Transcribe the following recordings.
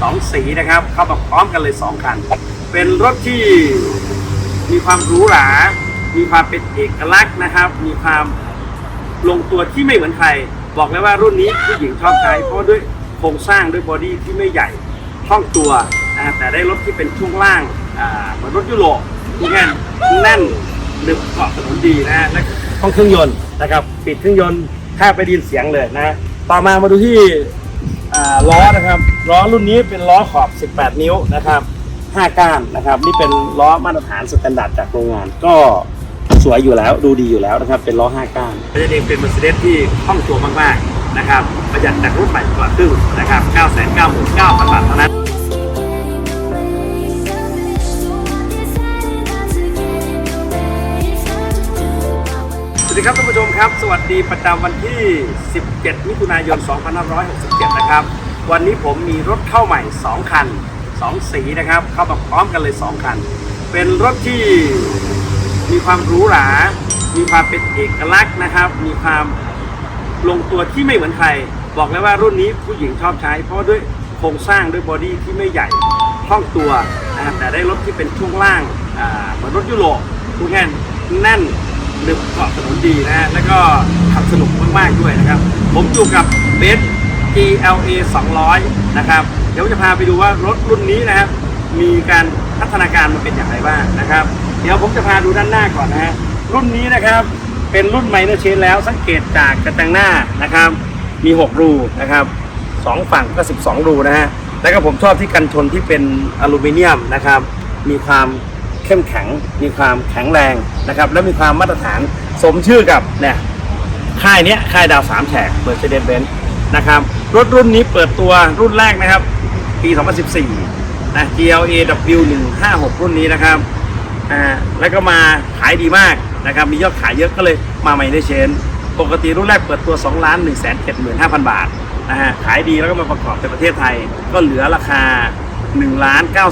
สองสีนะครับ เข้ามาพร้อมกันเลยสองคัน เป็นรถที่มีความหรูหรา มีความเป็นเอกลักษณ์นะครับ มีความลงตัวที่ไม่เหมือนใคร บอกเลยว่ารุ่นนี้ผู้หญิงชอบใช้ เพราะด้วยโครงสร้างด้วยบอดี้ที่ไม่ใหญ่คล่องตัวนะแต่ได้รถที่เป็นช่วงล่างเหมือนรถยุโรปที่แน่นแน่นดึบเกาะถนนดีนะฮะและห้องเครื่องยนต์นะครับ ปิดเครื่องยนต์แทบไปดินเสียงเลยนะ ต่อมามาดูที่ ล้อนะครับล้อรุ่นนี้เป็นล้อขอบ 18 นิ้วนะครับ 5 ก้านนะครับ นี่เป็นล้อมาตรฐานสแตนดาร์ดจากโรงงาน ก็สวยอยู่แล้วดูดีอยู่แล้วนะครับ เป็นล้อ 5 ก้านเป็นเองเป็น Mercedes ที่คล่องตัวมากๆนะครับประหยัดจากรุ่นใหม่กว่าครึ่งนะครับ 999,000 บาทเท่านั้น ดีครับท่านผู้ชมครับ สวัสดีประจำวันที่ 17 มิถุนายน 2567 นะครับ วันนี้ผมมีรถเข้าใหม่ 2 คัน 2 สีนะครับ เข้ามาพร้อมกันเลย 2 คัน เป็นรถที่มีความหรูหรา มีความเป็นเอกลักษณ์นะครับ มีความลงตัวที่ไม่เหมือนใคร บอกเลยว่ารุ่นนี้ผู้หญิงชอบใช้ เพราะด้วยโครงสร้างด้วยบอดี้ที่ไม่ใหญ่คล่องตัวแต่ได้รถที่เป็นช่วงล่างเหมือนรถยุโรปทุกแน่นแน่น ดึบเกาะถนนดีนะฮะแล้วก็ขับสนุกมากๆด้วยนะครับ ผมอยู่กับเบส GLA 200 นะครับ เดี๋ยวจะพาไปดูว่ารถรุ่นนี้นะครับ มีการพัฒนาการมันเป็นอย่างไรบ้างนะครับ เดี๋ยวผมจะพาดูด้านหน้าก่อนนะฮะรุ่นนี้นะครับเป็นรุ่นไมเนอร์เชนแล้วสังเกตจากกระจังหน้านะครับ มี 6 รูนะครับสองฝั่งก็ 12 รูนะฮะแล้วก็ผมชอบที่กันชนที่เป็นอลูมิเนียมนะครับ มีความ เข้มแข็ง มีความแข็งแรงนะครับ และมีความมาตรฐานสมชื่อกับเนี่ยค่ายนี้ค่ายดาวสามแฉก Mercedes-Benz นะครับรถรุ่นนี้เปิดตัวรุ่นแรกนะครับ ปี 2014 นะ GLA W156 รุ่นนี้นะครับอ่าแล้วก็มาขายดีมากนะครับ มียอดขายเยอะก็เลยมาใหม่ในเชน ปกติรุ่นแรกเปิดตัว2ล้าน1 7 5 0 0 0 บาทนะฮะขายดีแล้วก็มาประกอบในประเทศไทย ก็เหลือราคา1ล้าน9 9 0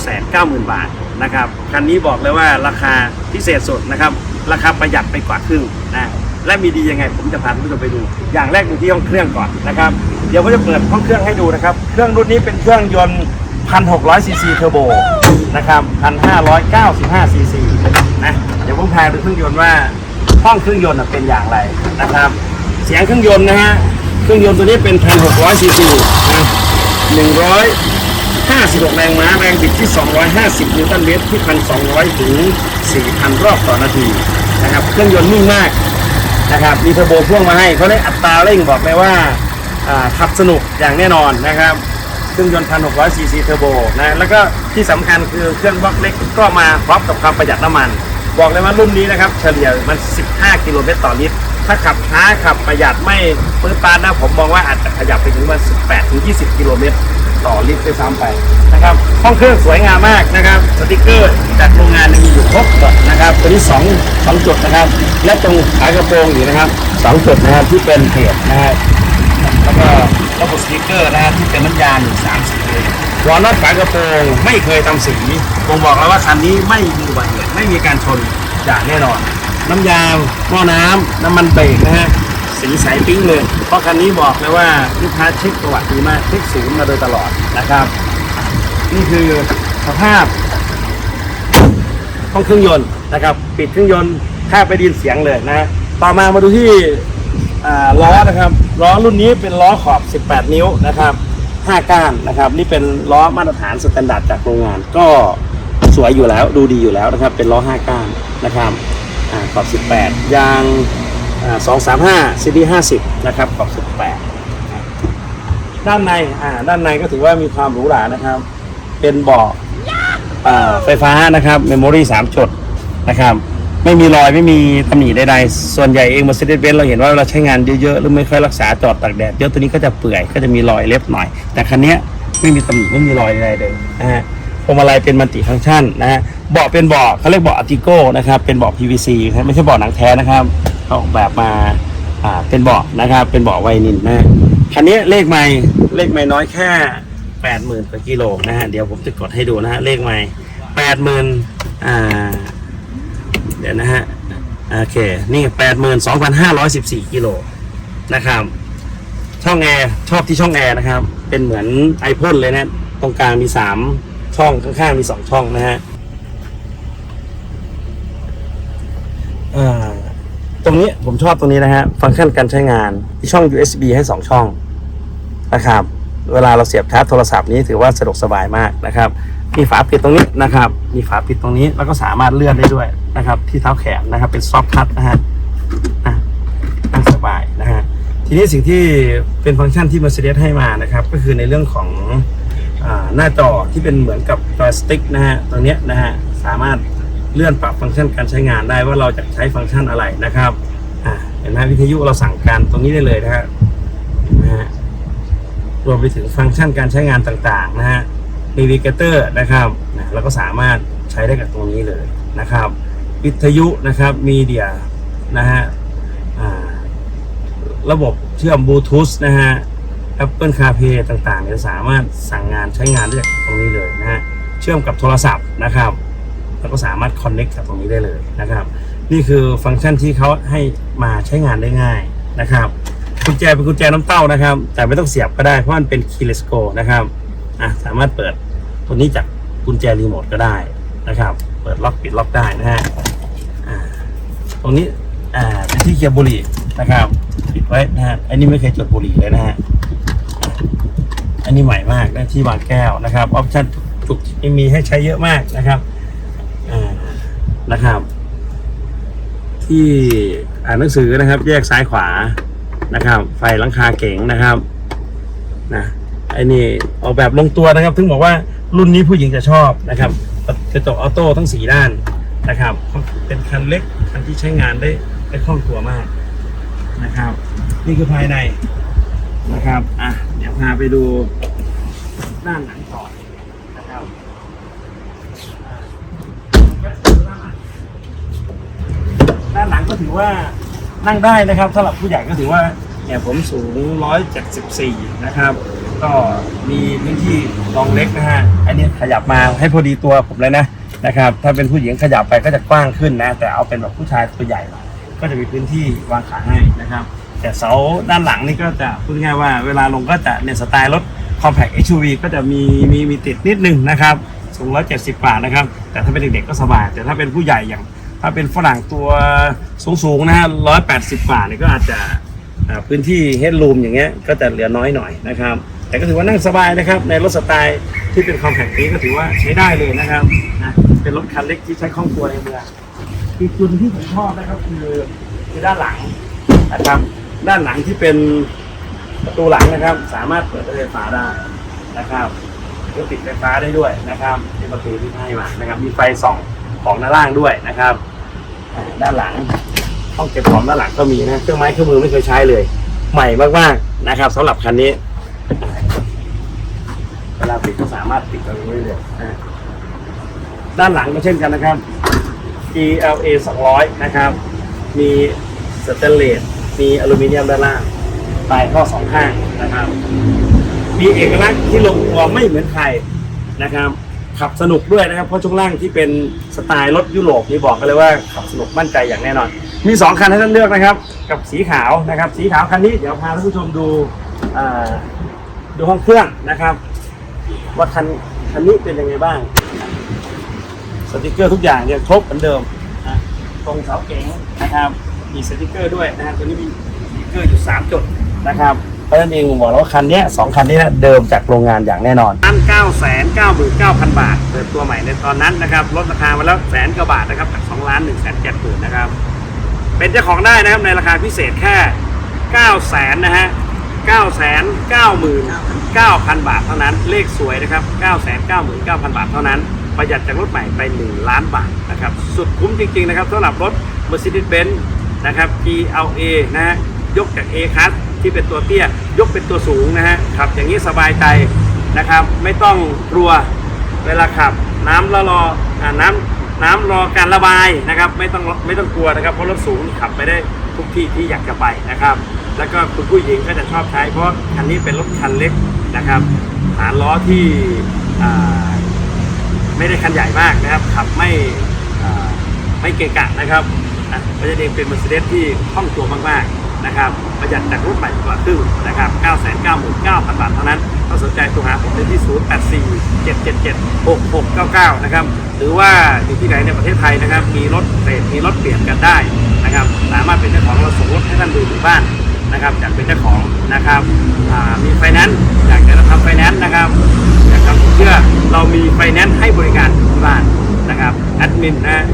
0 0 บาท นะครับคันนี้บอกเลยว่าราคาพิเศษสุดนะครับ ราคาประหยัดไปกว่าครึ่งนะและมีดียังไงผมจะพาท่านผู้ชมไปดู อย่างแรกดูที่ห้องเครื่องก่อนนะครับ เดี๋ยวผมจะเปิดห้องเครื่องให้ดูนะครับ เครื่องรุ่นนี้เป็นเครื่องยนต์1,600ซีซีเทอร์โบนะครับ1,595ซีซีนะเดี๋ยวผมพาดูเครื่องยนต์ว่าห้องเครื่องยนต์เป็นอย่างไรนะครับ เสียงเครื่องยนต์นะฮะเครื่องยนต์ตัวนี้เป็น1,600ซีซีนะ 56 แรงม้า แรงบิดที่ 250 นิวตันเมตรที่ 1,200 ถึง 4,000 รอบต่อนาทีนะครับ เครื่องยนต์นิ่งมากนะครับ มีเทอร์โบพ่วงมาให้เขาได้อัตราเร่งบอกเลยว่าขับสนุกอย่างแน่นอนนะครับ เครื่องยนต์ 1,600 ซีซีเทอร์โบนะ แล้วก็ที่สำคัญคือเครื่องบล็อกเล็กก็มาพร้อมกับความประหยัดน้ำมัน บอกเลยว่ารุ่นนี้นะครับ เฉลี่ยมัน 15 กิโลเมตรต่อลิตรถ้าขับช้าขับประหยัดไม่ปื้ดปานนะผมมองว่าอาจจะขยับไปถึงมัน 18 ถึง 20 กิโลเมตร ต่อลิฟตรด้วยซ้ำไปนะครับห้องเครื่องสวยงามมากนะครับสติกเกอร์จากโรงงานมีอยู่ครบหมดนะครับตัวนี้2 2จุดนะครับ และตรงขากระโปรงอยู่นะครับ2จุดนะครับที่เป็นเพจนะฮะแล้วก็ระบบสติกเกอร์นะฮะที่เป็นน้ำยาหนึ่งสามสีเลยหัวน็อตฝากระโปรงไม่เคยทำสีผมบอกแล้วว่าคันนี้ไม่มีอุบัติเหตุไม่มีการชนอย่างแน่นอน น้ำยาหม้อน้ำน้ำมันเบรกนะฮะ สีใสปิ้งเลย เพราะคันนี้บอกเลยว่าลูกค้าเช็คประวัติดีมากเช็คศูนย์มาโดยตลอดนะครับ นี่คือสภาพห้องเครื่องยนต์นะครับ ปิดเครื่องยนต์แทบไปดินเสียงเลยนะ ต่อมามาดูที่ล้อนะครับล้อรุ่นนี้เป็นล้อขอบ 18 นิ้วนะครับ5ก้านนะครับ นี่เป็นล้อมาตรฐานสแตนดาร์ดจากโรงงาน ก็สวยอยู่แล้วดูดีอยู่แล้วนะครับ เป็นล้อ5ก้านนะครับอขอบ 18 ยาง สองสามห้าซีดีห้าสิบนะครับขอบสิบแปดด้านในอ่าด้านในก็ถือว่ามีความหรูหรานะครับ เป็นเบาะอ่าไฟฟ้านะครับเมมโมรี่สามจุดนะครับไม่มีรอยไม่มีตำหนิใดๆ ส่วนใหญ่เอง Mercedes-Benz เราเห็นว่าเราใช้งานเยอะๆ หรือไม่ค่อยรักษาจอดตากแดดเยอะตัวนี้ก็จะเปื่อยก็จะมีรอยเล็บหน่อย แต่คันนี้ไม่มีตำหนิไม่มีรอยใดๆเลยนะฮะ พวงมาลัยเป็นมัลติฟังก์ชันนะฮะเบาะเป็นเบาะเขาเรียกเบาะอาร์ติโก้นะครับเป็นเบาะ PVC ครับไม่ใช่เบาะหนังแท้นะครับเขาออกแบบมาอ่าเป็นเบาะนะครับ เป็นเบาะไวนินนะคันนี้เลขไม่เลขไม่น้อยแค่แปดหมื่นกว่ากิโลนะฮะเดี๋ยวผมจะกดให้ดูนะฮะเลขไม่แปดหมื่นอ่าเดี๋ยวนะฮะโอเคนี่แปดหมื่นสองพันห้าร้อยสิบสี่กิโลนะครับช่องแอร์ชอบที่ช่องแอร์นะครับ เป็นเหมือนไอพ่นเลยนะ ตรงกลางมีสาม ช่องข้างๆมีสองช่องนะฮะอ่าตรงนี้ผมชอบตรงนี้นะฮะฟังก์ชันการใช้งานที่ช่อง USB ให้สองช่องนะครับ เวลาเราเสียบชาร์จโทรศัพท์นี้ถือว่าสะดวกสบายมากนะครับ มีฝาปิดตรงนี้นะครับ มีฝาปิดตรงนี้แล้วก็สามารถเลื่อนได้ด้วยนะครับ ที่เท้าแขนนะครับ เป็นซอฟทัชนะฮะนั่งสบายนะฮะทีนี้สิ่งที่เป็นฟังก์ชันที่ Mercedes ให้มานะครับ ก็คือในเรื่องของ หน้าจอที่เป็นเหมือนกับจอยสติ๊กนะฮะตรงนี้นะฮะสามารถเลื่อนปรับฟังก์ชันการใช้งานได้ว่าเราจะใช้ฟังก์ชันอะไรนะครับเห็นไหมวิทยุเราสั่งการตรงนี้ได้เลยนะฮะนไหมฮะรวมไปถึงฟังก์ชันการใช้งานต่างๆนะฮะ n น v เกเตอร์นะครับนะเราก็สามารถใช้ได้กับตรงนี้เลยนะครับ วิทยุนะครับมีเดียนะฮะระบบเชื่อมบลูทูธนะฮะ Apple CarPlay ต่างๆเนี่ยสามารถสั่งงานใช้งานได้จากตรงนี้เลยนะฮะเชื่อมกับโทรศัพท์นะครับแล้วก็สามารถ Connect กับตรงนี้ได้เลยนะครับ นี่คือฟังก์ชันที่เขาให้มาใช้งานได้ง่ายนะครับกุญแจเป็นกุญแจน้ำเต้านะครับ แต่ไม่ต้องเสียบก็ได้เพราะมันเป็น keyless go นะครับอะสามารถเปิดตัวนี้จากกุญแจรีโมทก็ได้นะครับ เปิดล็อกปิดล็อกได้นะฮะอ่าตรงนี้ อ่าเป็นที่เกียร์บุหรี่นะครับปิดไว้นะฮะอันนี้ไม่เคยจดบุหรี่เลยนะฮะอันนี้ใหม่มากนะที่วางแก้วนะครับออปชั่นจุกที่มีให้ใช้เยอะมากนะครับอ่านะครับ ที่อ่านหนังสือนะครับ แยกซ้ายขวานะครับ ไฟหลังคาเก๋งนะครับนะไอ้นี่ออกแบบลงตัวนะครับถึงบอกว่ารุ่นนี้ผู้หญิงจะชอบนะครับกระจกออโต้ทั้งสีด้านนะครับ เป็นคันเล็กคันที่ใช้งานได้ ได้คล่องตัวมากนะครับ นี่คือภายในนะครับอะเดี๋ยวพาไปดูด้านหลังต่อนะครับอะด้านหลังก็ถือว่านั่งได้นะครับสำหรับผู้ใหญ่ก็ถือว่าเนี่ยผมสูง 174 นะครับ ก็มีพื้นที่รองเล็กนะฮะ อันนี้ขยับมาให้พอดีตัวผมเลยนะนะครับ ถ้าเป็นผู้หญิงขยับไปก็จะกว้างขึ้นนะ แต่เอาเป็นแบบผู้ชายตัวใหญ่หน่อย ก็จะมีพื้นที่วางขาให้นะครับ แต่เสาด้านหลังนี่ก็จะพูดง่ายว่าเวลาลงก็จะเนี่ยสไตล์รถ compact SUV ก็จะมีมีมีติดนิดนึงนะครับสูง170กว่าทนะครับ แต่ถ้าเป็นเด็กๆก็สบายแต่ถ้าเป็นผู้ใหญ่อย่าง ถ้าเป็นฝรั่งตัวสูงๆนะฮะ180กว่าเนี่ยก็อาจจะพื้นที่เฮดรูมอย่างเงี้ยก็จะเหลือน้อยหน่อยนะครับ แต่ก็ถือว่านั่งสบายนะครับ ในรถสไตล์ที่เป็น compact นี้ก็ถือว่าใช้ได้เลยนะครับนะเป็นรถคันเล็กที่ใช้คล่องตัวในเมือง อีกจุดที่ผมชอบนะครับคือคือด้านหลังนะครับ ด้านหลังที่เป็นประตูหลังนะครับ สามารถเปิดไฟฟ้าได้นะครับก็ติดไฟฟ้าได้ด้วยนะครับเป็นประตูที่ให้มานะครับ มีไฟส่องของด้านล่างด้วยนะครับ ด้านหลังห้องเก็บของด้านหลังก็มีนะเครื่องไม้เครื่องมือไม่เคยใช้เลย ใหม่มากๆนะครับสำหรับคันนี้เวลาปิดก็สามารถปิดตรงนี้ได้เลยด้านหลังก็เช่นกันนะครับ GLA 200 นะครับ มีสเตนเลส มีอลูมิเนียมด้านล่างปลายท่อสองข้างนะครับ มีเอกลักษณ์ที่ลงตัวไม่เหมือนใครนะครับ ขับสนุกด้วยนะครับ เพราะช่วงล่างที่เป็นสไตล์รถยุโรปนี่บอกกันเลยว่าขับสนุกมั่นใจอย่างแน่นอน มี 2 คันให้ท่านเลือกนะครับ กับสีขาวนะครับ สีขาวคันนี้เดี๋ยวพาท่านผู้ชมดูดูห้องเครื่องนะครับ ว่าคันคันนี้เป็นยังไงบ้าง สติกเกอร์ทุกอย่างยังครบเหมือนเดิมนะตรงเสาเก๋งนะครับมีสติกเกอร์ด้วยนะฮะตัวนี้มีสติกเกอร์อยู่ 3 จุดนะครับเพราะฉะนั้นเองผมบอกแล้วว่าคันเนี้ยสองคันนี้นะเดิมจากโรงงานอย่างแน่นอนอัน9 9 9 9 0 0 0 บาทเปิดตัวใหม่ในตอนนั้นนะครับลดราคามาแล้วแสนกว่าบาทนะครับจาก2ล้าน1แสน7หมื่นนะครับ เป็นเจ้าของได้นะครับในราคาพิเศษแค่9แสนนะฮะ9 9 9 9 0บาทเท่านั้น เลขสวยนะครับ 9 9 9 9 0 0บาทเท่านั้น ประหยัดจากรถใหม่ไป 1 ล้านบาทนะครับสุดคุ้มจริงๆนะครับสำหรับรถ Mercedes-Benz นะครับ GLA นะฮะยกจาก A Class ที่เป็นตัวเตี้ย ยกเป็นตัวสูงนะฮะขับอย่างนี้สบายใจนะครับ ไม่ต้องกลัวเวลาขับน้ำรอรออน้ำน้ำรอการระบายนะครับ ไม่ต้องไม่ต้องกลัวนะครับ เพราะรถสูงขับไปได้ทุกที่ที่อยากจะไปนะครับ แล้วก็คุณผู้หญิงก็จะชอบใช้ เพราะคันนี้เป็นรถคันเล็กนะครับฐานล้อที่อ่า ไม่ได้คันใหญ่มากนะครับ ขับไม่ไม่เกะกะนะครับอะเพราะฉะนั้นเองเป็น Mercedes ที่คล่องตัวมากๆนะครับ ประหยัดจากรถใหม่กว่าครึ่งนะครับ 999,000 บาทเท่านั้นถ้าสนใจโทรหาผมได้ที่ 0 8 4 7 7 7 6 6 9 9 นะครับ หรือว่าอยู่ที่ไหนในประเทศไทยนะครับ มีรถเรดมีรถเปลี่ยนกันได้นะครับ สามารถเป็นเจ้าของเราส่งรถให้ท่านดูถึงบ้านนะครับอยากเป็นเจ้าของนะครับมีไฟแนนซ์อยากจะทำไฟแนนซ์นะครับ เชื่อ เรามีไฟแนนซ์ให้บริการที่บ้านนะครับแอดมินนะ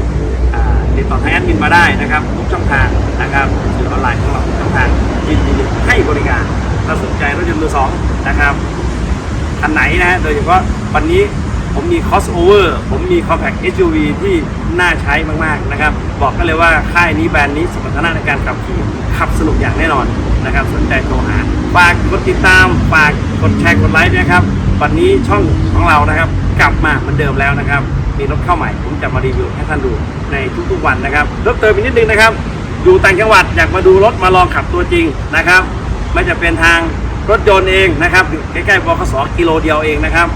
ติดต่อทางแอดมินมาได้นะครับทุกช่องทางนะครับสื่อออนไลน์ของเราทุกช่องทางยินดีให้บริการถ้าสนใจรถยนต์มือสองนะครับคันไหนนะฮะโดยเฉพาะวันนี้ผมมี crossover ผมมี compact SUV ที่น่าใช้มาก ๆ นะครับ บอกกันเลยว่าค่ายนี้แบรนด์นี้สมรรถนะในการขับขี่ขับสนุกอย่างแน่นอนนะครับ สนใจโทรหาฝากกดติดตามฝาก กดแชร์กดไลค์ด้วยนะครับ วันนี้ช่องของเรานะครับ กลับมาเหมือนเดิมแล้วนะครับ มีรถเข้าใหม่ผมจะมารีวิวให้ท่านดูในทุกๆวันนะครับเพิ่มเติมอีกนิดนึงนะครับ อยู่ต่างจังหวัดอยากมาดูรถมาลองขับตัวจริงนะครับ ไม่จะเป็นทางรถยนต์เองนะครับใกล้ๆบขสกิโลเดียวเองนะครับ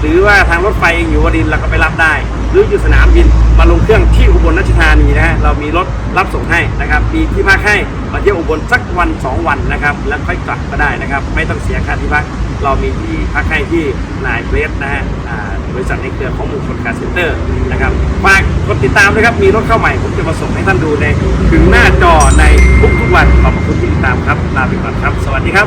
หรือว่าทางรถไฟเองอยู่วดินทร์เราก็ไปรับได้ หรืออยู่สนามบินมาลงเครื่องที่อุบลราชธานีนะฮะเรามีรถรับส่งให้นะครับมีที่พักให้มาเที่ยวอุบลสักวันสองวันนะครับแล้วค่อยกลับก็ได้นะครับ ไม่ต้องเสียค่าที่พักเรามีที่พักให้ที่นายเบรสนะฮะบริษัทในเครือของมงคลการเซ็นเตอร์นะครับฝากกดติดตามด้วยครับมีรถเข้าใหม่ผมจะมาส่งให้ท่านดูในถึงหน้าจอในทุกๆวันขอบคุณที่ติดตามครับลาไปก่อนครับ สวัสดีครับ